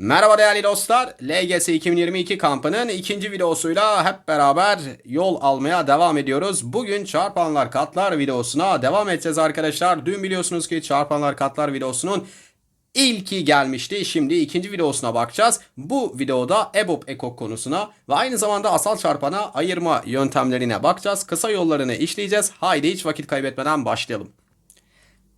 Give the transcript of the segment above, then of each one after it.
Merhaba değerli dostlar. LGS 2022 kampının ikinci videosuyla hep beraber yol almaya devam ediyoruz. Bugün çarpanlar katlar videosuna devam edeceğiz arkadaşlar. Dün biliyorsunuz ki çarpanlar katlar videosunun ilki gelmişti. Şimdi ikinci videosuna bakacağız. Bu videoda EBOB ekok konusuna ve aynı zamanda asal çarpana ayırma yöntemlerine bakacağız. Kısa yollarını işleyeceğiz. Haydi hiç vakit kaybetmeden başlayalım.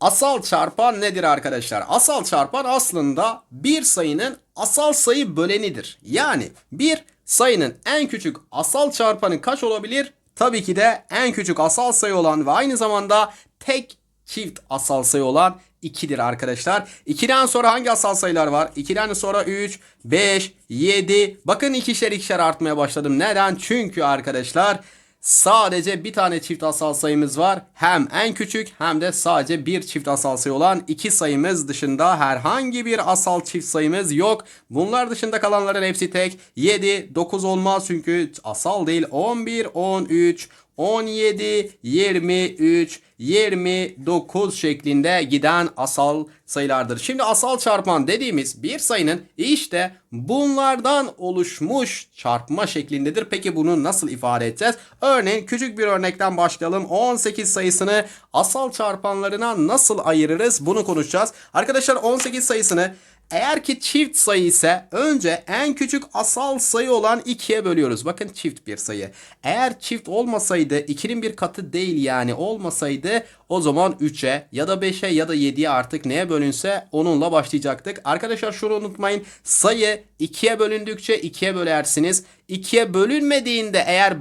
Asal çarpan nedir arkadaşlar? Asal çarpan aslında bir sayının asal sayı bölenidir. Yani bir sayının en küçük asal çarpanı kaç olabilir? Tabii ki de en küçük asal sayı olan ve aynı zamanda tek çift asal sayı olan 2'dir arkadaşlar. 2'den sonra hangi asal sayılar var? 2'den sonra 3, 5, 7. Bakın ikişer ikişer artmaya başladım. Neden? Çünkü arkadaşlar sadece bir tane çift asal sayımız var. Hem en küçük hem de sadece bir çift asal sayı olan iki sayımız dışında herhangi bir asal çift sayımız yok. Bunlar dışında kalanların hepsi tek. 7, 9 olmaz çünkü asal değil. 11, 13, 17, 23, 29 şeklinde giden asal sayılardır. Şimdi asal çarpan dediğimiz bir sayının işte bunlardan oluşmuş çarpma şeklindedir. Peki bunu nasıl ifade edeceğiz? Örneğin küçük bir örnekten başlayalım. 18 sayısını asal çarpanlarına nasıl ayırırız? Bunu konuşacağız. Arkadaşlar 18 sayısını eğer ki çift sayı ise önce en küçük asal sayı olan 2'ye bölüyoruz. Bakın çift bir sayı. Eğer çift olmasaydı 2'nin bir katı değil yani olmasaydı o zaman 3'e ya da 5'e ya da 7'ye artık neye bölünse onunla başlayacaktık. Arkadaşlar şunu unutmayın. Sayı 2'ye bölündükçe 2'ye bölersiniz. 2'ye bölünmediğinde eğer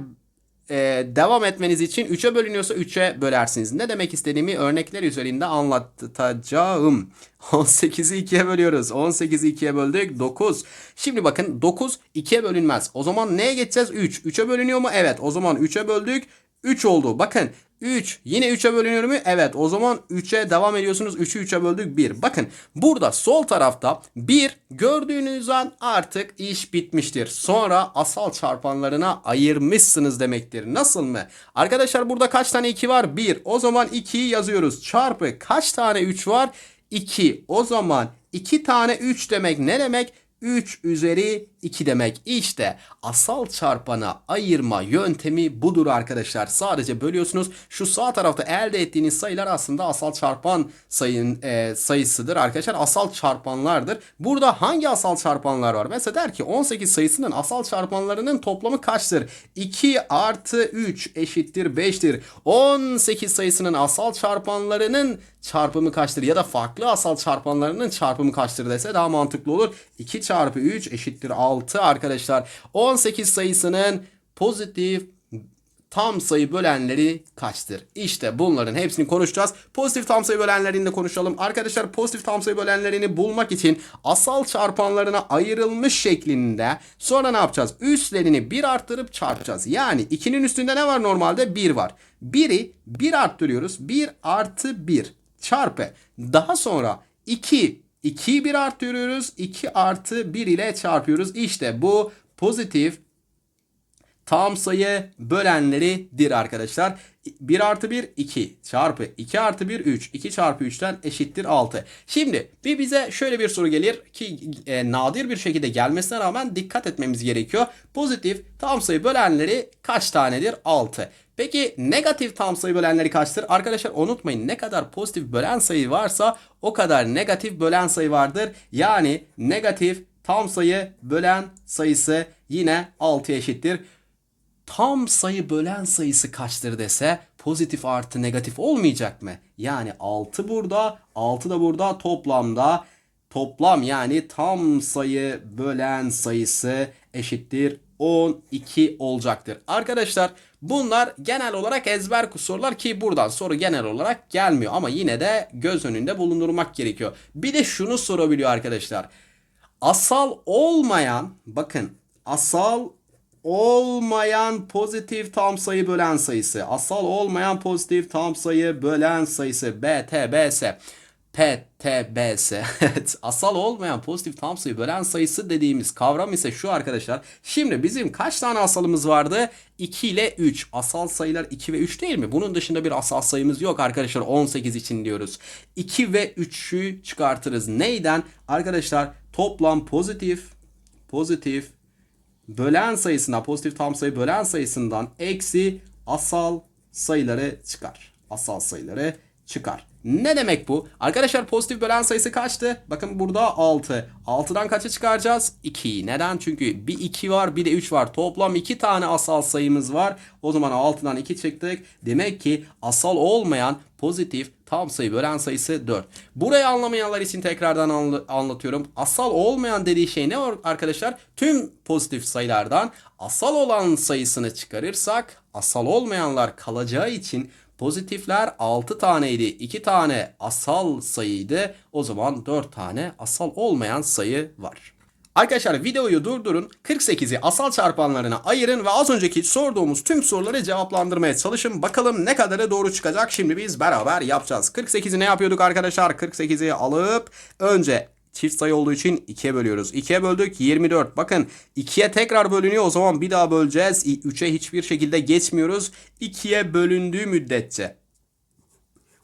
e, devam etmeniz için 3'e bölünüyorsa 3'e bölersiniz. Ne demek istediğimi örnekler üzerinde anlatacağım. 18'i 2'ye bölüyoruz. 18'i 2'ye böldük. 9. Şimdi bakın 9 2'ye bölünmez. O zaman neye geçeceğiz? 3. 3'e bölünüyor mu? Evet. O zaman 3'e böldük. 3 oldu. Bakın 3 yine 3'e bölünüyor mu? Evet o zaman 3'e devam ediyorsunuz. 3'ü 3'e böldük 1. Bakın burada sol tarafta 1 gördüğünüz an artık iş bitmiştir. Sonra asal çarpanlarına ayırmışsınız demektir. Nasıl mı? Arkadaşlar burada kaç tane 2 var? 1. O zaman 2'yi yazıyoruz. Çarpı kaç tane 3 var? 2. O zaman 2 tane 3 demek ne demek? 3 üzeri 2 demek. İşte asal çarpana ayırma yöntemi budur arkadaşlar. Sadece bölüyorsunuz. Şu sağ tarafta elde ettiğiniz sayılar aslında asal çarpan sayın e, sayısıdır arkadaşlar. Asal çarpanlardır. Burada hangi asal çarpanlar var? Mesela der ki 18 sayısının asal çarpanlarının toplamı kaçtır? 2 artı 3 eşittir 5'tir. 18 sayısının asal çarpanlarının çarpımı kaçtır? Ya da farklı asal çarpanlarının çarpımı kaçtır dese daha mantıklı olur. 2 çarpı 3 eşittir 6 arkadaşlar. 18 sayısının pozitif tam sayı bölenleri kaçtır? İşte bunların hepsini konuşacağız. Pozitif tam sayı bölenlerini de konuşalım. Arkadaşlar pozitif tam sayı bölenlerini bulmak için asal çarpanlarına ayrılmış şeklinde sonra ne yapacağız? Üstlerini 1 arttırıp çarpacağız. Yani 2'nin üstünde ne var normalde? 1 var. 1'i 1 arttırıyoruz. 1 artı 1 çarpı. Daha sonra 2 2'yi 1 arttırıyoruz. 2 artı 1 ile çarpıyoruz. İşte bu pozitif tam sayı bölenleridir arkadaşlar. 1 artı 1 2 çarpı 2 artı 1 3 2 çarpı 3'ten eşittir 6. Şimdi bir bize şöyle bir soru gelir ki e, nadir bir şekilde gelmesine rağmen dikkat etmemiz gerekiyor. Pozitif tam sayı bölenleri kaç tanedir? 6. Peki negatif tam sayı bölenleri kaçtır? Arkadaşlar unutmayın ne kadar pozitif bölen sayı varsa o kadar negatif bölen sayı vardır. Yani negatif tam sayı bölen sayısı yine 6 eşittir tam sayı bölen sayısı kaçtır dese pozitif artı negatif olmayacak mı? Yani 6 burada 6 da burada toplamda toplam yani tam sayı bölen sayısı eşittir 12 olacaktır. Arkadaşlar bunlar genel olarak ezber sorular ki buradan soru genel olarak gelmiyor ama yine de göz önünde bulundurmak gerekiyor. Bir de şunu sorabiliyor arkadaşlar. Asal olmayan bakın asal olmayan pozitif tam sayı bölen sayısı. Asal olmayan pozitif tam sayı bölen sayısı. B, T, B, S. PTBS. Evet, asal olmayan pozitif tam sayı bölen sayısı dediğimiz kavram ise şu arkadaşlar. Şimdi bizim kaç tane asalımız vardı? 2 ile 3. Asal sayılar 2 ve 3 değil mi? Bunun dışında bir asal sayımız yok arkadaşlar 18 için diyoruz. 2 ve 3'ü çıkartırız. Neyden? Arkadaşlar toplam pozitif pozitif bölen sayısına pozitif tam sayı bölen sayısından eksi asal sayıları çıkar. Asal sayıları çıkar. Ne demek bu? Arkadaşlar pozitif bölen sayısı kaçtı? Bakın burada 6. 6'dan kaçı çıkaracağız? 2'yi. Neden? Çünkü bir 2 var bir de 3 var. Toplam 2 tane asal sayımız var. O zaman 6'dan 2 çıktık. Demek ki asal olmayan pozitif tam sayı bölen sayısı 4. Burayı anlamayanlar için tekrardan anla- anlatıyorum. Asal olmayan dediği şey ne arkadaşlar? Tüm pozitif sayılardan asal olan sayısını çıkarırsak asal olmayanlar kalacağı için Pozitifler 6 taneydi. 2 tane asal sayıydı. O zaman 4 tane asal olmayan sayı var. Arkadaşlar videoyu durdurun. 48'i asal çarpanlarına ayırın ve az önceki sorduğumuz tüm soruları cevaplandırmaya çalışın. Bakalım ne kadarı doğru çıkacak. Şimdi biz beraber yapacağız. 48'i ne yapıyorduk arkadaşlar? 48'i alıp önce Çift sayı olduğu için 2'ye bölüyoruz. 2'ye böldük 24. Bakın 2'ye tekrar bölünüyor. O zaman bir daha böleceğiz. 3'e hiçbir şekilde geçmiyoruz. 2'ye bölündüğü müddetçe.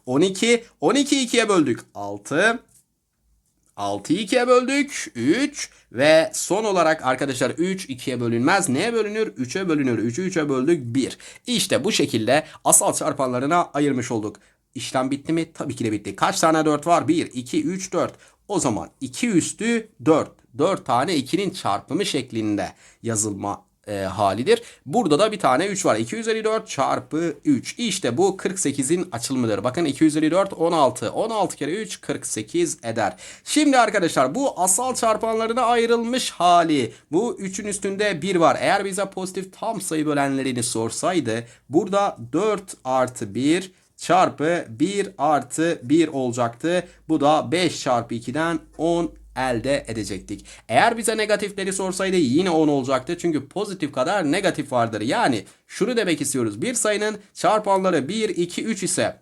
12. 12 2'ye böldük. 6. 6'yı 2'ye böldük. 3 ve son olarak arkadaşlar 3 2'ye bölünmez. Neye bölünür? 3'e bölünür. 3'ü 3'e böldük 1. İşte bu şekilde asal çarpanlarına ayırmış olduk. İşlem bitti mi? Tabii ki de bitti. Kaç tane 4 var? 1, 2, 3, 4. O zaman 2 üstü 4. 4 tane 2'nin çarpımı şeklinde yazılma e, halidir. Burada da bir tane 3 var. 2 üzeri 4 çarpı 3. İşte bu 48'in açılımıdır. Bakın 2 üzeri 4 16. 16 kere 3 48 eder. Şimdi arkadaşlar bu asal çarpanlarına ayrılmış hali. Bu 3'ün üstünde 1 var. Eğer bize pozitif tam sayı bölenlerini sorsaydı burada 4 artı 1 çarpı 1 artı 1 olacaktı. Bu da 5 çarpı 2'den 10 elde edecektik. Eğer bize negatifleri sorsaydı yine 10 olacaktı. Çünkü pozitif kadar negatif vardır. Yani şunu demek istiyoruz. Bir sayının çarpanları 1, 2, 3 ise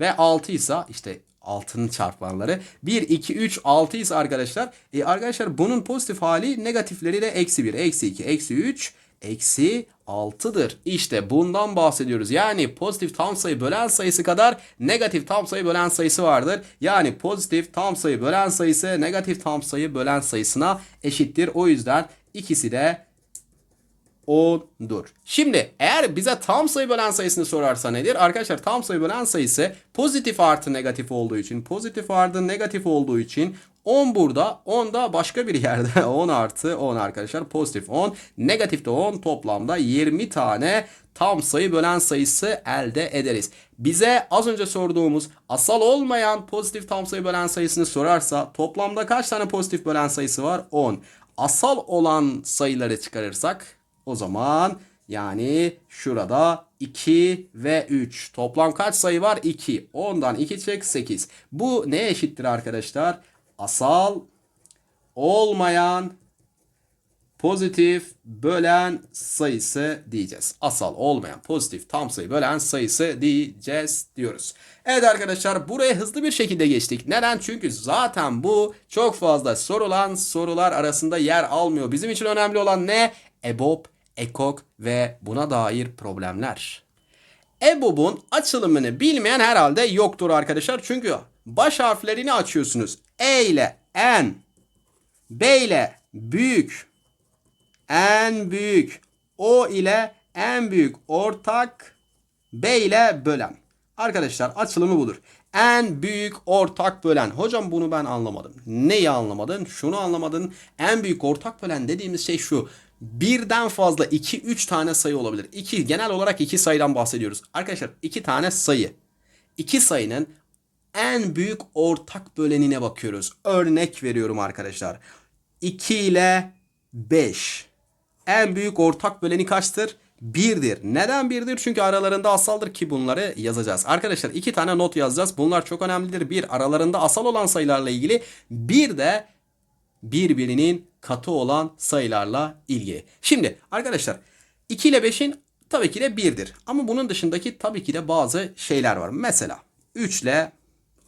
ve 6 ise işte 6'nın çarpanları 1, 2, 3, 6 ise arkadaşlar. E arkadaşlar bunun pozitif hali negatifleri de eksi 1, eksi 2, eksi 3, eksi 6'dır. İşte bundan bahsediyoruz. Yani pozitif tam sayı bölen sayısı kadar negatif tam sayı bölen sayısı vardır. Yani pozitif tam sayı bölen sayısı negatif tam sayı bölen sayısına eşittir. O yüzden ikisi de 10'dur. Şimdi eğer bize tam sayı bölen sayısını sorarsa nedir? Arkadaşlar tam sayı bölen sayısı pozitif artı negatif olduğu için pozitif artı negatif olduğu için 10 burada 10 da başka bir yerde 10 artı 10 arkadaşlar pozitif 10 negatif de 10 toplamda 20 tane tam sayı bölen sayısı elde ederiz. Bize az önce sorduğumuz asal olmayan pozitif tam sayı bölen sayısını sorarsa toplamda kaç tane pozitif bölen sayısı var? 10. Asal olan sayıları çıkarırsak o zaman yani şurada 2 ve 3. Toplam kaç sayı var? 2. 10'dan 2 çek 8. Bu neye eşittir arkadaşlar? Asal olmayan pozitif bölen sayısı diyeceğiz. Asal olmayan pozitif tam sayı bölen sayısı diyeceğiz diyoruz. Evet arkadaşlar buraya hızlı bir şekilde geçtik. Neden? Çünkü zaten bu çok fazla sorulan sorular arasında yer almıyor. Bizim için önemli olan ne? EBOB, EKOK ve buna dair problemler. EBOB'un açılımını bilmeyen herhalde yoktur arkadaşlar. Çünkü baş harflerini açıyorsunuz. E ile N, B ile büyük, en büyük, O ile en büyük ortak, B ile bölen. Arkadaşlar açılımı budur. En büyük ortak bölen. Hocam bunu ben anlamadım. Neyi anlamadın? Şunu anlamadın. En büyük ortak bölen dediğimiz şey şu. Birden fazla 2 3 tane sayı olabilir. 2 genel olarak 2 sayıdan bahsediyoruz. Arkadaşlar 2 tane sayı. 2 sayının en büyük ortak bölenine bakıyoruz. Örnek veriyorum arkadaşlar. 2 ile 5. En büyük ortak böleni kaçtır? 1'dir. Neden 1'dir? Çünkü aralarında asaldır ki bunları yazacağız. Arkadaşlar iki tane not yazacağız. Bunlar çok önemlidir. Bir aralarında asal olan sayılarla ilgili. Bir de birbirinin katı olan sayılarla ilgili. Şimdi arkadaşlar 2 ile 5'in tabii ki de 1'dir. Ama bunun dışındaki tabii ki de bazı şeyler var. Mesela 3 ile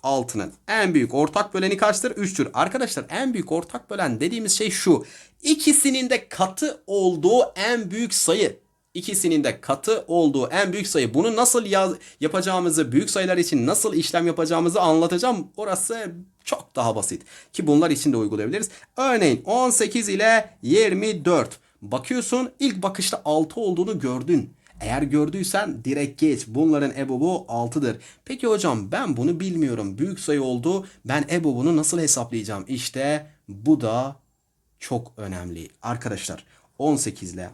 6'nın en büyük ortak böleni kaçtır? 3'tür. Arkadaşlar en büyük ortak bölen dediğimiz şey şu. İkisinin de katı olduğu en büyük sayı. İkisinin de katı olduğu en büyük sayı. Bunu nasıl yaz yapacağımızı, büyük sayılar için nasıl işlem yapacağımızı anlatacağım. Orası çok daha basit. Ki bunlar için de uygulayabiliriz. Örneğin 18 ile 24. Bakıyorsun ilk bakışta 6 olduğunu gördün. Eğer gördüysen direkt geç. Bunların EBOB'u 6'dır. Peki hocam ben bunu bilmiyorum. Büyük sayı oldu. Ben EBOB'unu nasıl hesaplayacağım? İşte bu da çok önemli. Arkadaşlar 18 ile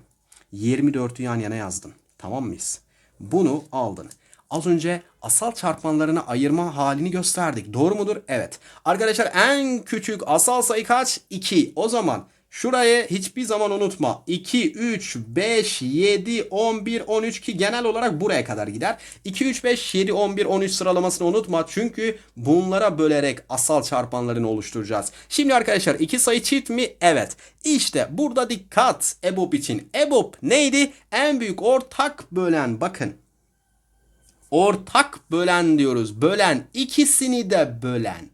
24'ü yan yana yazdın. Tamam mıyız? Bunu aldın. Az önce asal çarpanlarını ayırma halini gösterdik. Doğru mudur? Evet. Arkadaşlar en küçük asal sayı kaç? 2. O zaman şurayı hiçbir zaman unutma. 2, 3, 5, 7, 11, 13 ki genel olarak buraya kadar gider. 2, 3, 5, 7, 11, 13 sıralamasını unutma. Çünkü bunlara bölerek asal çarpanlarını oluşturacağız. Şimdi arkadaşlar iki sayı çift mi? Evet. İşte burada dikkat EBOB için. EBOB neydi? En büyük ortak bölen. Bakın ortak bölen diyoruz. Bölen ikisini de bölen.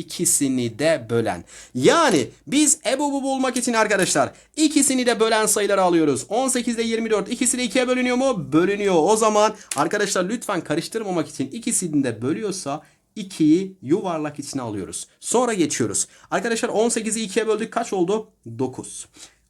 İkisini de bölen. Yani biz EBOB'u bulmak için arkadaşlar ikisini de bölen sayıları alıyoruz. 18 ile 24 ikisi de 2'ye bölünüyor mu? Bölünüyor. O zaman arkadaşlar lütfen karıştırmamak için ikisini de bölüyorsa 2'yi yuvarlak içine alıyoruz. Sonra geçiyoruz. Arkadaşlar 18'i 2'ye böldük kaç oldu? 9.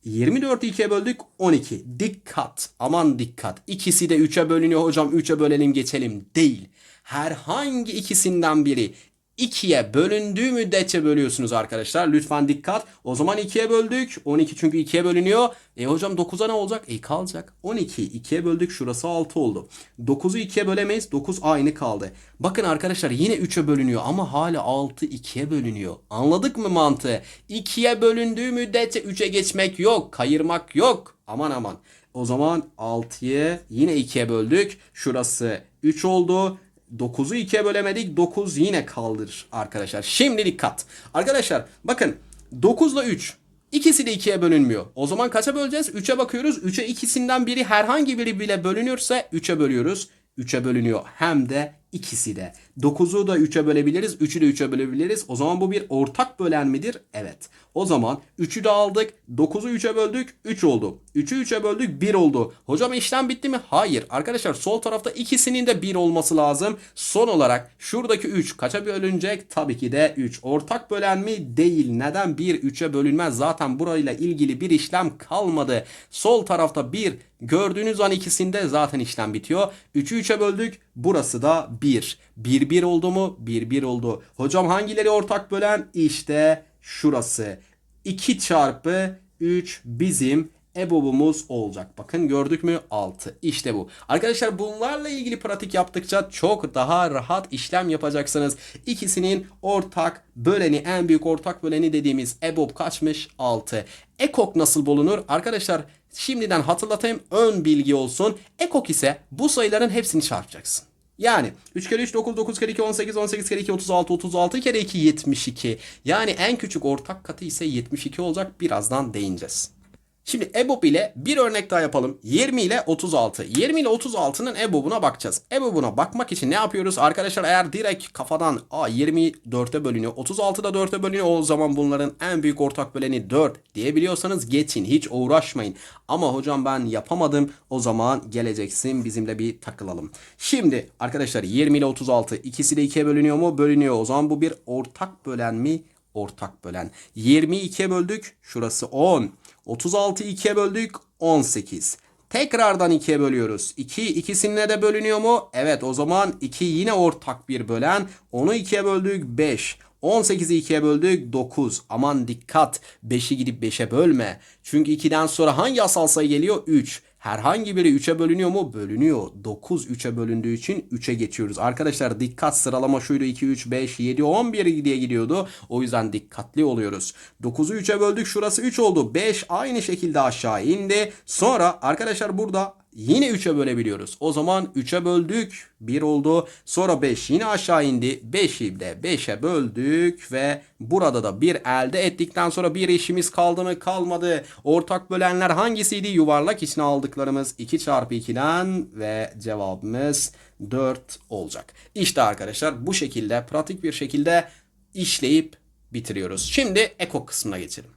24'ü 2'ye böldük 12. Dikkat. Aman dikkat. İkisi de 3'e bölünüyor hocam. 3'e bölelim geçelim. Değil. Herhangi ikisinden biri 2'ye bölündüğü müddetçe bölüyorsunuz arkadaşlar. Lütfen dikkat. O zaman 2'ye böldük. 12 çünkü 2'ye bölünüyor. E hocam 9'a ne olacak? E kalacak. 12 2'ye böldük. Şurası 6 oldu. 9'u 2'ye bölemeyiz. 9 aynı kaldı. Bakın arkadaşlar yine 3'e bölünüyor ama hala 6 2'ye bölünüyor. Anladık mı mantığı? 2'ye bölündüğü müddetçe 3'e geçmek yok. Kayırmak yok. Aman aman. O zaman 6'yı yine 2'ye böldük. Şurası 3 oldu. 9'u 2'ye bölemedik. 9 yine kaldır arkadaşlar. Şimdi dikkat. Arkadaşlar bakın 9 ile 3 ikisi de 2'ye bölünmüyor. O zaman kaça böleceğiz? 3'e bakıyoruz. 3'e ikisinden biri herhangi biri bile bölünürse 3'e bölüyoruz. 3'e bölünüyor. Hem de ikisi de. 9'u da 3'e bölebiliriz. 3'ü de 3'e bölebiliriz. O zaman bu bir ortak bölen midir? Evet. O zaman 3'ü de aldık. 9'u 3'e böldük. 3 oldu. 3'ü 3'e böldük. 1 oldu. Hocam işlem bitti mi? Hayır. Arkadaşlar sol tarafta ikisinin de 1 olması lazım. Son olarak şuradaki 3 kaça bölünecek? Tabii ki de 3. Ortak bölen mi? Değil. Neden 1 3'e bölünmez? Zaten burayla ilgili bir işlem kalmadı. Sol tarafta 1 gördüğünüz an ikisinde zaten işlem bitiyor. 3'ü 3'e böldük. Burası da 1. 1 1 oldu mu? 1 1 oldu. Hocam hangileri ortak bölen? İşte şurası. 2 çarpı 3 bizim EBOB'umuz olacak. Bakın gördük mü? 6. İşte bu. Arkadaşlar bunlarla ilgili pratik yaptıkça çok daha rahat işlem yapacaksınız. İkisinin ortak böleni, en büyük ortak böleni dediğimiz EBOB kaçmış? 6. EKOK nasıl bulunur? Arkadaşlar şimdiden hatırlatayım ön bilgi olsun. EKOK ise bu sayıların hepsini çarpacaksın. Yani 3 kere 3 9 9 kere 2 18 18 kere 2 36 36 kere 2 72. Yani en küçük ortak katı ise 72 olacak. Birazdan değineceğiz. Şimdi EBOB ile bir örnek daha yapalım. 20 ile 36. 20 ile 36'nın EBOB'una bakacağız. EBOB'una bakmak için ne yapıyoruz? Arkadaşlar eğer direkt kafadan a 20 4'e bölünüyor. 36 da 4'e bölünüyor. O zaman bunların en büyük ortak böleni 4 diyebiliyorsanız geçin. Hiç uğraşmayın. Ama hocam ben yapamadım. O zaman geleceksin bizimle bir takılalım. Şimdi arkadaşlar 20 ile 36 ikisi de 2'ye bölünüyor mu? Bölünüyor. O zaman bu bir ortak bölen mi? Ortak bölen. 20'yi 2'ye böldük. Şurası 10. 36'yı 2'ye böldük 18. Tekrardan 2'ye bölüyoruz. 2 ikisine de bölünüyor mu? Evet o zaman 2 yine ortak bir bölen. Onu 2'ye böldük 5. 18'i 2'ye böldük 9. Aman dikkat 5'i gidip 5'e bölme. Çünkü 2'den sonra hangi asal sayı geliyor? 3. Herhangi biri 3'e bölünüyor mu? Bölünüyor. 9 3'e bölündüğü için 3'e geçiyoruz. Arkadaşlar dikkat sıralama şuydu 2, 3, 5, 7, 11 diye gidiyordu. O yüzden dikkatli oluyoruz. 9'u 3'e böldük. Şurası 3 oldu. 5 aynı şekilde aşağı indi. Sonra arkadaşlar burada Yine 3'e bölebiliyoruz. O zaman 3'e böldük. 1 oldu. Sonra 5 yine aşağı indi. 5'i de 5'e böldük ve burada da 1 elde ettikten sonra bir işimiz kaldı mı? Kalmadı. Ortak bölenler hangisiydi? Yuvarlak içine aldıklarımız 2 çarpı 2'den ve cevabımız 4 olacak. İşte arkadaşlar bu şekilde pratik bir şekilde işleyip bitiriyoruz. Şimdi ekok kısmına geçelim.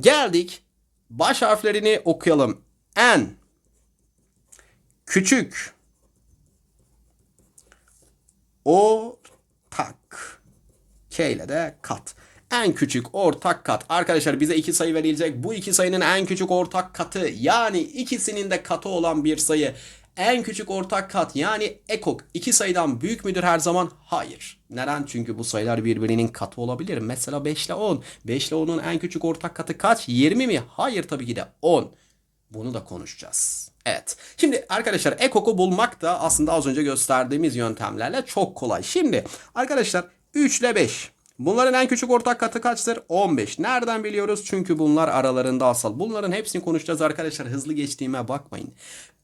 Geldik. Baş harflerini okuyalım. N küçük ortak K ile de kat. En küçük ortak kat. Arkadaşlar bize iki sayı verilecek. Bu iki sayının en küçük ortak katı yani ikisinin de katı olan bir sayı. En küçük ortak kat yani ekok iki sayıdan büyük müdür her zaman? Hayır. Neden? Çünkü bu sayılar birbirinin katı olabilir. Mesela 5 ile 10. 5 ile 10'un en küçük ortak katı kaç? 20 mi? Hayır tabii ki de 10. Bunu da konuşacağız. Evet. Şimdi arkadaşlar ekoko bulmak da aslında az önce gösterdiğimiz yöntemlerle çok kolay. Şimdi arkadaşlar 3 ile 5. Bunların en küçük ortak katı kaçtır? 15. Nereden biliyoruz? Çünkü bunlar aralarında asal. Bunların hepsini konuşacağız arkadaşlar. Hızlı geçtiğime bakmayın.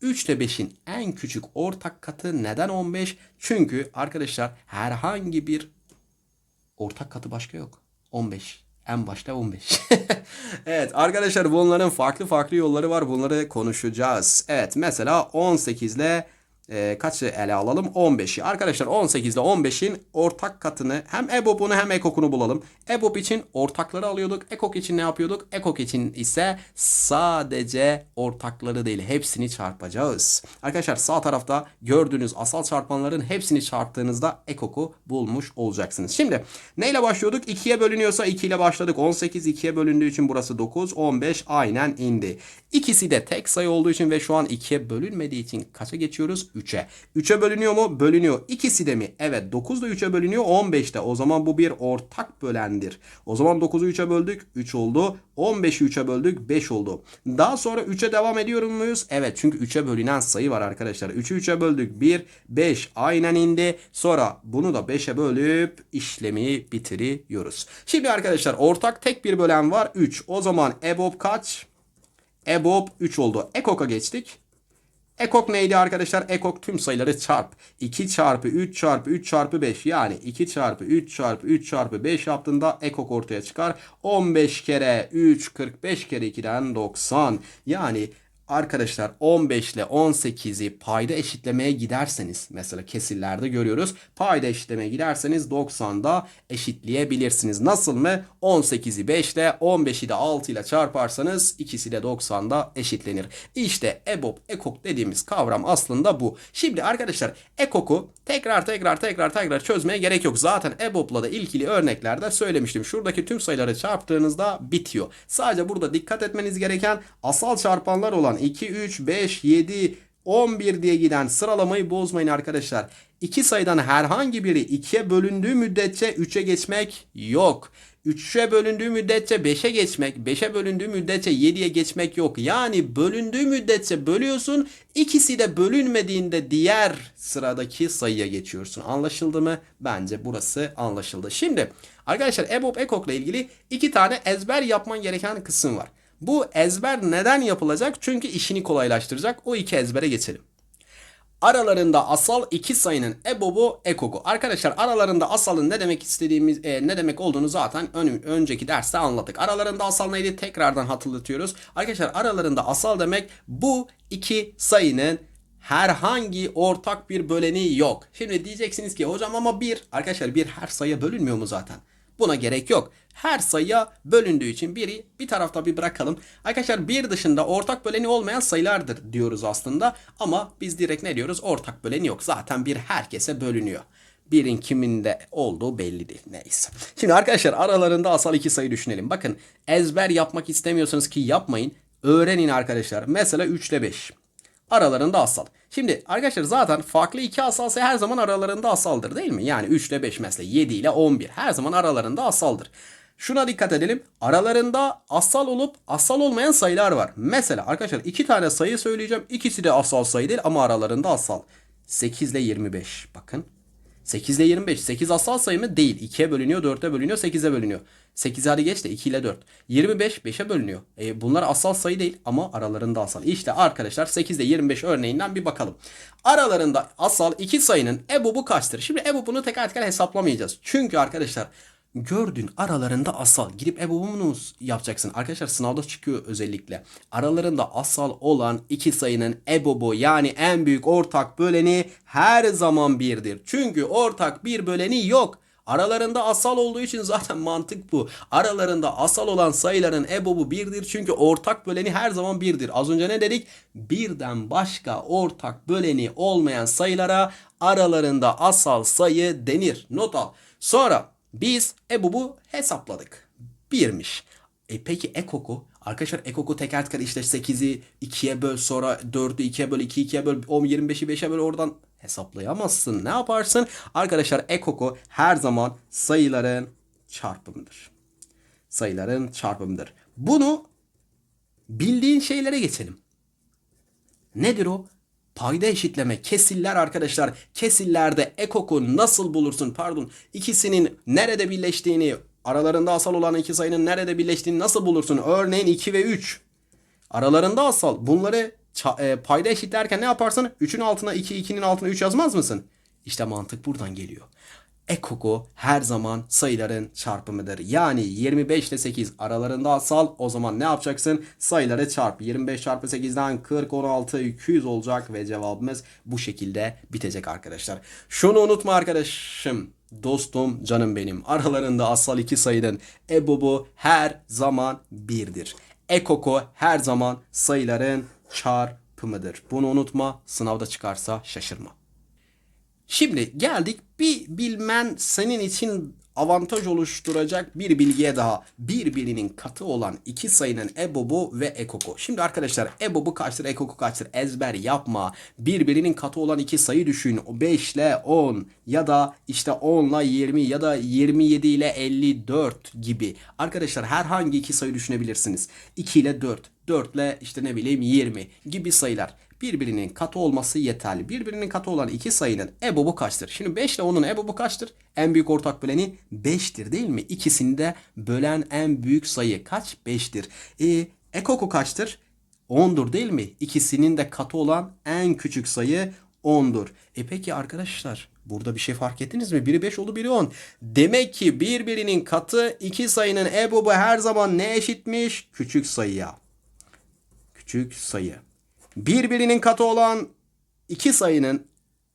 3 ile 5'in en küçük ortak katı neden 15? Çünkü arkadaşlar herhangi bir ortak katı başka yok. 15. En başta 15. evet arkadaşlar bunların farklı farklı yolları var. Bunları konuşacağız. Evet mesela 18 ile e, kaçı ele alalım? 15'i. Arkadaşlar 18 ile 15'in ortak katını hem EBOB'unu hem EKOK'unu bulalım. EBOB için ortakları alıyorduk. EKOK için ne yapıyorduk? EKOK için ise sadece ortakları değil hepsini çarpacağız. Arkadaşlar sağ tarafta gördüğünüz asal çarpanların hepsini çarptığınızda EKOK'u bulmuş olacaksınız. Şimdi neyle başlıyorduk? 2'ye bölünüyorsa 2 ile başladık. 18 2'ye bölündüğü için burası 9. 15 aynen indi. İkisi de tek sayı olduğu için ve şu an 2'ye bölünmediği için kaça geçiyoruz? 3'e. 3'e bölünüyor mu? Bölünüyor. İkisi de mi? Evet 9 da 3'e bölünüyor 15'te. O zaman bu bir ortak bölendir. O zaman 9'u 3'e böldük 3 oldu. 15'i 3'e böldük 5 oldu. Daha sonra 3'e devam ediyor muyuz? Evet çünkü 3'e bölünen sayı var arkadaşlar. 3'ü 3'e böldük 1 5 aynen indi. Sonra bunu da 5'e bölüp işlemi bitiriyoruz. Şimdi arkadaşlar ortak tek bir bölen var 3. O zaman EBOB kaç? EBOB 3 oldu. EKOK'a geçtik. Ekok neydi arkadaşlar? Ekok tüm sayıları çarp. 2 çarpı 3 çarpı 3 çarpı 5 yani 2 çarpı 3 çarpı 3 çarpı 5 yaptığında ekok ortaya çıkar. 15 kere 3 45 kere 2'den 90 yani Arkadaşlar 15 ile 18'i payda eşitlemeye giderseniz mesela kesirlerde görüyoruz. Payda eşitlemeye giderseniz 90'da eşitleyebilirsiniz. Nasıl mı? 18'i 5 ile 15'i de 6 ile çarparsanız ikisi de 90'da eşitlenir. İşte EBOB, EKOK dediğimiz kavram aslında bu. Şimdi arkadaşlar EKOK'u tekrar tekrar tekrar tekrar çözmeye gerek yok. Zaten EBOB'la da ilgili örneklerde söylemiştim. Şuradaki tüm sayıları çarptığınızda bitiyor. Sadece burada dikkat etmeniz gereken asal çarpanlar olan 2, 3, 5, 7, 11 diye giden sıralamayı bozmayın arkadaşlar. İki sayıdan herhangi biri 2'ye bölündüğü müddetçe 3'e geçmek yok. 3'e bölündüğü müddetçe 5'e geçmek, 5'e bölündüğü müddetçe 7'ye geçmek yok. Yani bölündüğü müddetçe bölüyorsun, ikisi de bölünmediğinde diğer sıradaki sayıya geçiyorsun. Anlaşıldı mı? Bence burası anlaşıldı. Şimdi arkadaşlar EBOB EKOK ile ilgili iki tane ezber yapman gereken kısım var. Bu ezber neden yapılacak? Çünkü işini kolaylaştıracak. O iki ezbere geçelim. Aralarında asal iki sayının EBOB'u EKOK'u. Arkadaşlar aralarında asalın ne demek istediğimiz e, ne demek olduğunu zaten ön, önceki derste anlattık. Aralarında asal neydi? Tekrardan hatırlatıyoruz. Arkadaşlar aralarında asal demek bu iki sayının herhangi ortak bir böleni yok. Şimdi diyeceksiniz ki hocam ama bir arkadaşlar bir her sayıya bölünmüyor mu zaten? Buna gerek yok. Her sayıya bölündüğü için biri bir tarafta bir bırakalım. Arkadaşlar bir dışında ortak böleni olmayan sayılardır diyoruz aslında. Ama biz direkt ne diyoruz? Ortak böleni yok. Zaten bir herkese bölünüyor. Birin kiminde olduğu belli değil. Neyse. Şimdi arkadaşlar aralarında asal iki sayı düşünelim. Bakın ezber yapmak istemiyorsanız ki yapmayın. Öğrenin arkadaşlar. Mesela 3 ile 5. Aralarında asal. Şimdi arkadaşlar zaten farklı iki asal sayı her zaman aralarında asaldır değil mi? Yani 3 ile 5 mesela 7 ile 11 her zaman aralarında asaldır. Şuna dikkat edelim. Aralarında asal olup asal olmayan sayılar var. Mesela arkadaşlar iki tane sayı söyleyeceğim. İkisi de asal sayı değil ama aralarında asal. 8 ile 25 bakın. 8 ile 25. 8 asal sayı mı? Değil. 2'ye bölünüyor, 4'e bölünüyor, 8'e bölünüyor. 8 hadi geç de 2 ile 4. 25 5'e bölünüyor. E, bunlar asal sayı değil ama aralarında asal. İşte arkadaşlar 8 ile 25 örneğinden bir bakalım. Aralarında asal iki sayının EBOB'u kaçtır? Şimdi EBOB'unu teker teker hesaplamayacağız. Çünkü arkadaşlar gördün aralarında asal. Gidip EBOB'unu yapacaksın. Arkadaşlar sınavda çıkıyor özellikle. Aralarında asal olan iki sayının EBOB'u yani en büyük ortak böleni her zaman birdir. Çünkü ortak bir böleni yok. Aralarında asal olduğu için zaten mantık bu. Aralarında asal olan sayıların EBOB'u birdir çünkü ortak böleni her zaman birdir. Az önce ne dedik? Birden başka ortak böleni olmayan sayılara aralarında asal sayı denir. Not al. Sonra biz EBOB'u hesapladık. Birmiş. E peki ekoku? Arkadaşlar ekoku teker teker işte 8'i 2'ye böl sonra 4'ü 2'ye böl 2 2'ye böl 10 25'i 5'e böl oradan hesaplayamazsın. Ne yaparsın? Arkadaşlar ekoku her zaman sayıların çarpımıdır. Sayıların çarpımıdır. Bunu bildiğin şeylere geçelim. Nedir o? Payda eşitleme, kesiller arkadaşlar. Kesillerde ekoku nasıl bulursun? Pardon. ikisinin nerede birleştiğini, aralarında asal olan iki sayının nerede birleştiğini nasıl bulursun? Örneğin 2 ve 3. Aralarında asal. Bunları e, payda eşitlerken ne yaparsın? 3'ün altına 2, 2'nin altına 3 yazmaz mısın? İşte mantık buradan geliyor. Ekoku her zaman sayıların çarpımıdır. Yani 25 ile 8 aralarında asal o zaman ne yapacaksın? Sayıları çarp. 25 çarpı 8'den 40, 16, 200 olacak ve cevabımız bu şekilde bitecek arkadaşlar. Şunu unutma arkadaşım. Dostum, canım benim. Aralarında asal iki sayının ebobu her zaman birdir. Ekoko her zaman sayıların çarpımıdır. Bunu unutma. Sınavda çıkarsa şaşırma. Şimdi geldik bir bilmen senin için avantaj oluşturacak bir bilgiye daha. Birbirinin katı olan iki sayının ebobu ve ekoko. Şimdi arkadaşlar ebobu kaçtır, ekoko kaçtır ezber yapma. Birbirinin katı olan iki sayı düşün. O 5 ile 10 ya da işte 10 ile 20 ya da 27 ile 54 gibi. Arkadaşlar herhangi iki sayı düşünebilirsiniz. 2 ile 4, 4 ile işte ne bileyim 20 gibi sayılar birbirinin katı olması yeterli. Birbirinin katı olan iki sayının ebobu kaçtır? Şimdi 5 ile 10'un ebobu kaçtır? En büyük ortak böleni 5'tir değil mi? İkisini de bölen en büyük sayı kaç? 5'tir. E, ekoku kaçtır? 10'dur değil mi? İkisinin de katı olan en küçük sayı 10'dur. E peki arkadaşlar burada bir şey fark ettiniz mi? Biri 5 oldu biri 10. Demek ki birbirinin katı iki sayının ebobu her zaman ne eşitmiş? Küçük sayıya. Küçük sayı birbirinin katı olan iki sayının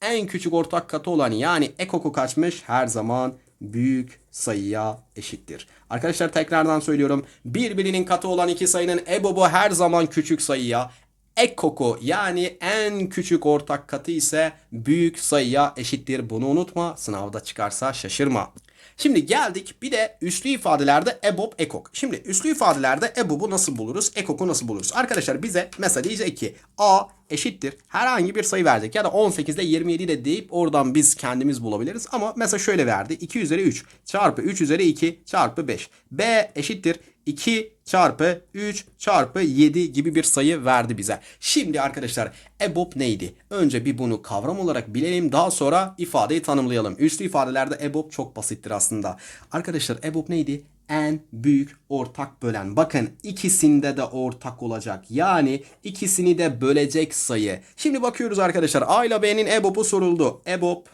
en küçük ortak katı olan yani ekoku kaçmış her zaman büyük sayıya eşittir. Arkadaşlar tekrardan söylüyorum. Birbirinin katı olan iki sayının ebobu her zaman küçük sayıya, ekoku yani en küçük ortak katı ise büyük sayıya eşittir. Bunu unutma. Sınavda çıkarsa şaşırma. Şimdi geldik bir de üslü ifadelerde ebob ekok. Şimdi üslü ifadelerde ebobu nasıl buluruz? Ekok'u nasıl buluruz? Arkadaşlar bize mesela diyecek ki a eşittir herhangi bir sayı verecek ya da 18 ile 27 de deyip oradan biz kendimiz bulabiliriz. Ama mesela şöyle verdi 2 üzeri 3 çarpı 3 üzeri 2 çarpı 5. b eşittir 2 çarpı 3 çarpı 7 gibi bir sayı verdi bize. Şimdi arkadaşlar EBOB neydi? Önce bir bunu kavram olarak bilelim daha sonra ifadeyi tanımlayalım. Üslü ifadelerde EBOB çok basittir aslında. Arkadaşlar EBOB neydi? En büyük ortak bölen. Bakın ikisinde de ortak olacak. Yani ikisini de bölecek sayı. Şimdi bakıyoruz arkadaşlar. A ile B'nin EBOB'u soruldu. EBOB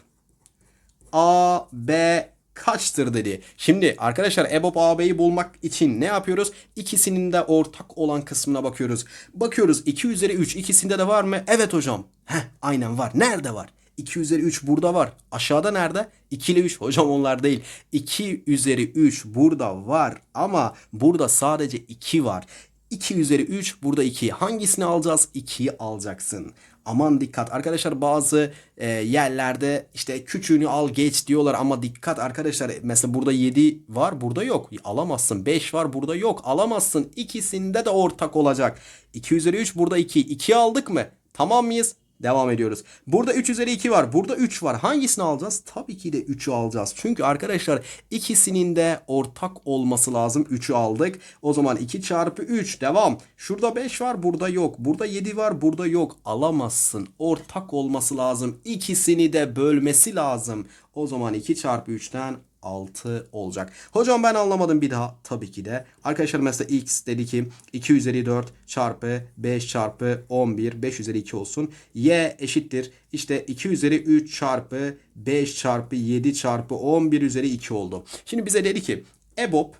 A, B kaçtır dedi. Şimdi arkadaşlar EBOB AB'yi bulmak için ne yapıyoruz? İkisinin de ortak olan kısmına bakıyoruz. Bakıyoruz 2 üzeri 3 ikisinde de var mı? Evet hocam. Heh, aynen var. Nerede var? 2 üzeri 3 burada var. Aşağıda nerede? 2 ile 3 hocam onlar değil. 2 üzeri 3 burada var ama burada sadece 2 var. 2 üzeri 3 burada 2. Hangisini alacağız? 2'yi alacaksın. Aman dikkat. Arkadaşlar bazı e, yerlerde işte küçüğünü al geç diyorlar ama dikkat. Arkadaşlar mesela burada 7 var burada yok. Alamazsın. 5 var burada yok. Alamazsın. İkisinde de ortak olacak. 2 üzeri 3 burada 2 2 aldık mı? Tamam mıyız Devam ediyoruz. Burada 3 üzeri 2 var. Burada 3 var. Hangisini alacağız? Tabii ki de 3'ü alacağız. Çünkü arkadaşlar ikisinin de ortak olması lazım. 3'ü aldık. O zaman 2 çarpı 3. Devam. Şurada 5 var. Burada yok. Burada 7 var. Burada yok. Alamazsın. Ortak olması lazım. İkisini de bölmesi lazım. O zaman 2 çarpı 3'ten 6 olacak. Hocam ben anlamadım bir daha. Tabii ki de. Arkadaşlar mesela x dedi ki 2 üzeri 4 çarpı 5 çarpı 11 5 üzeri 2 olsun. Y eşittir. İşte 2 üzeri 3 çarpı 5 çarpı 7 çarpı 11 üzeri 2 oldu. Şimdi bize dedi ki EBOB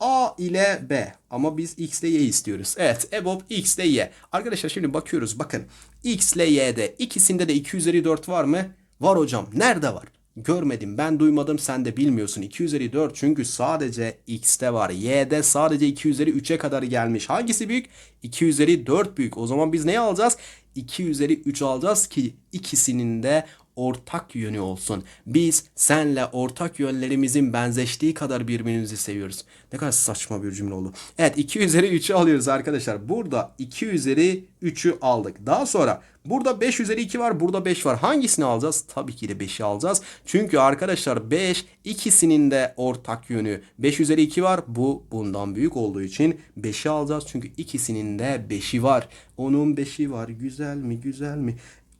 A ile B ama biz X ile Y istiyoruz. Evet EBOB X ile Y. Arkadaşlar şimdi bakıyoruz bakın. X ile Y'de ikisinde de 2 üzeri 4 var mı? Var hocam. Nerede var? Görmedim ben duymadım sen de bilmiyorsun. 2 üzeri 4 çünkü sadece X'te var. Y'de sadece 2 üzeri 3'e kadar gelmiş. Hangisi büyük? 2 üzeri 4 büyük. O zaman biz neyi alacağız? 2 üzeri 3 alacağız ki ikisinin de ortak yönü olsun. Biz senle ortak yönlerimizin benzeştiği kadar birbirimizi seviyoruz. Ne kadar saçma bir cümle oldu. Evet 2 üzeri 3'ü alıyoruz arkadaşlar. Burada 2 üzeri 3'ü aldık. Daha sonra burada 5 üzeri 2 var. Burada 5 var. Hangisini alacağız? Tabii ki de 5'i alacağız. Çünkü arkadaşlar 5 ikisinin de ortak yönü. 5 üzeri 2 var. Bu bundan büyük olduğu için 5'i alacağız. Çünkü ikisinin de 5'i var. Onun 5'i var. Güzel mi? Güzel mi?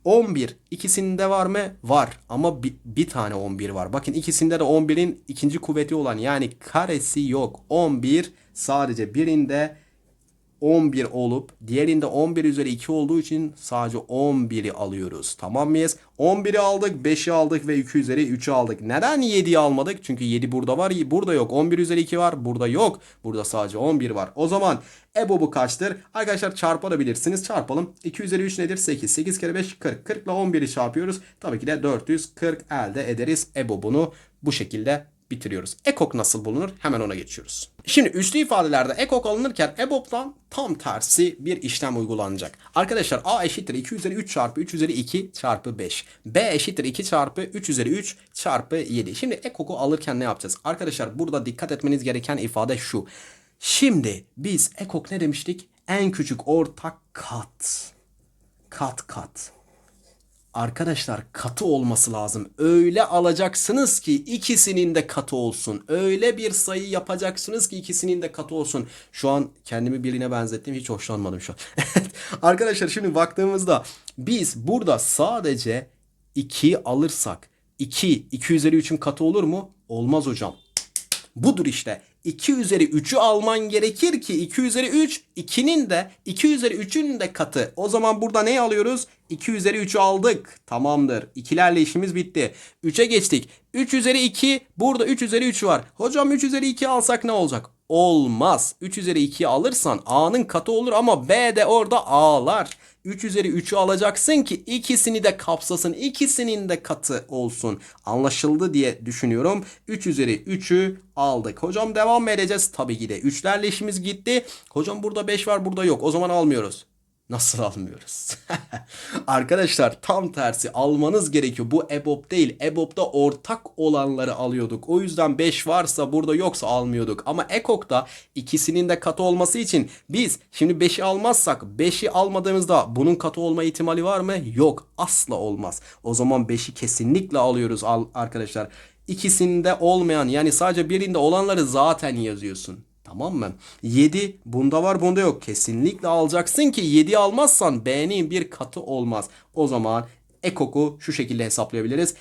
11 ikisinde var mı? Var ama bir, bir tane 11 var. Bakın ikisinde de 11'in ikinci kuvveti olan yani karesi yok. 11 sadece birinde 11 olup diğerinde 11 üzeri 2 olduğu için sadece 11'i alıyoruz. Tamam mıyız? 11'i aldık, 5'i aldık ve 2 üzeri 3'ü aldık. Neden 7'yi almadık? Çünkü 7 burada var, burada yok. 11 üzeri 2 var, burada yok. Burada sadece 11 var. O zaman EBOB'u kaçtır? Arkadaşlar çarpabilirsiniz. Çarpalım. 2 üzeri 3 nedir? 8. 8 kere 5 40. 40 ile 11'i çarpıyoruz. Tabii ki de 440 elde ederiz. EBOB'unu bu şekilde bitiriyoruz. Ekok nasıl bulunur? Hemen ona geçiyoruz. Şimdi üslü ifadelerde ekok alınırken EBOB'dan tam tersi bir işlem uygulanacak. Arkadaşlar A eşittir 2 üzeri 3 çarpı 3 üzeri 2 çarpı 5. B eşittir 2 çarpı 3 üzeri 3 çarpı 7. Şimdi ekoku alırken ne yapacağız? Arkadaşlar burada dikkat etmeniz gereken ifade şu. Şimdi biz ekok ne demiştik? En küçük ortak kat. Kat kat. Arkadaşlar katı olması lazım. Öyle alacaksınız ki ikisinin de katı olsun. Öyle bir sayı yapacaksınız ki ikisinin de katı olsun. Şu an kendimi birine benzettim. Hiç hoşlanmadım şu an. Arkadaşlar şimdi baktığımızda biz burada sadece 2 alırsak 2, 2 üzeri 3'ün katı olur mu? Olmaz hocam. Budur işte. 2 üzeri 3'ü alman gerekir ki 2 üzeri 3 2'nin de 2 üzeri 3'ün de katı. O zaman burada ne alıyoruz? 2 üzeri 3'ü aldık. Tamamdır. İkilerle işimiz bitti. 3'e geçtik. 3 üzeri 2 burada 3 üzeri 3 var. Hocam 3 üzeri 2 alsak ne olacak? Olmaz. 3 üzeri 2'yi alırsan A'nın katı olur ama B de orada A'lar. 3 üzeri 3'ü alacaksın ki ikisini de kapsasın. ikisinin de katı olsun. Anlaşıldı diye düşünüyorum. 3 üzeri 3'ü aldık. Hocam devam edeceğiz? Tabii ki de. 3'lerle işimiz gitti. Hocam burada 5 var burada yok. O zaman almıyoruz. Nasıl almıyoruz? Arkadaşlar tam tersi almanız gerekiyor. Bu EBOB değil. EBOB'da ortak olanları alıyorduk. O yüzden 5 varsa burada yoksa almıyorduk. Ama EKOK'ta ikisinin de katı olması için biz şimdi 5'i almazsak 5'i almadığımızda bunun katı olma ihtimali var mı? Yok. Asla olmaz. O zaman 5'i kesinlikle alıyoruz al arkadaşlar. İkisinde olmayan yani sadece birinde olanları zaten yazıyorsun. Tamam mı? 7 bunda var bunda yok. Kesinlikle alacaksın ki 7 almazsan B'nin bir katı olmaz. O zaman ekoku şu şekilde hesaplayabiliriz.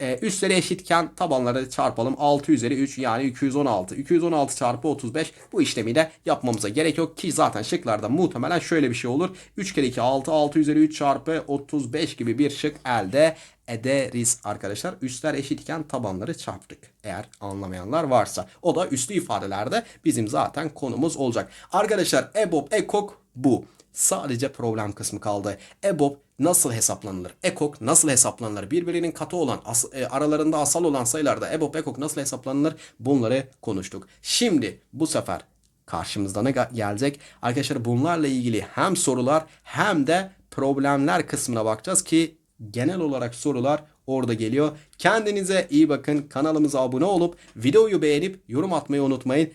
Ee, üstleri eşitken tabanları çarpalım. 6 üzeri 3 yani 216. 216 çarpı 35 bu işlemi de yapmamıza gerek yok ki zaten şıklarda muhtemelen şöyle bir şey olur. 3 kere 2 6 6 üzeri 3 çarpı 35 gibi bir şık elde ederiz arkadaşlar. Üstler eşitken tabanları çarptık. Eğer anlamayanlar varsa. O da üslü ifadelerde bizim zaten konumuz olacak. Arkadaşlar EBOB, EKOK bu. Sadece problem kısmı kaldı. EBOB nasıl hesaplanılır? EKOK nasıl hesaplanılır? Birbirinin katı olan, as, e, aralarında asal olan sayılarda EBOB, EKOK nasıl hesaplanılır? Bunları konuştuk. Şimdi bu sefer karşımızda ne ge- gelecek? Arkadaşlar bunlarla ilgili hem sorular hem de problemler kısmına bakacağız ki genel olarak sorular orada geliyor. Kendinize iyi bakın. Kanalımıza abone olup videoyu beğenip yorum atmayı unutmayın.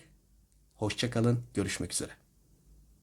Hoşçakalın. Görüşmek üzere.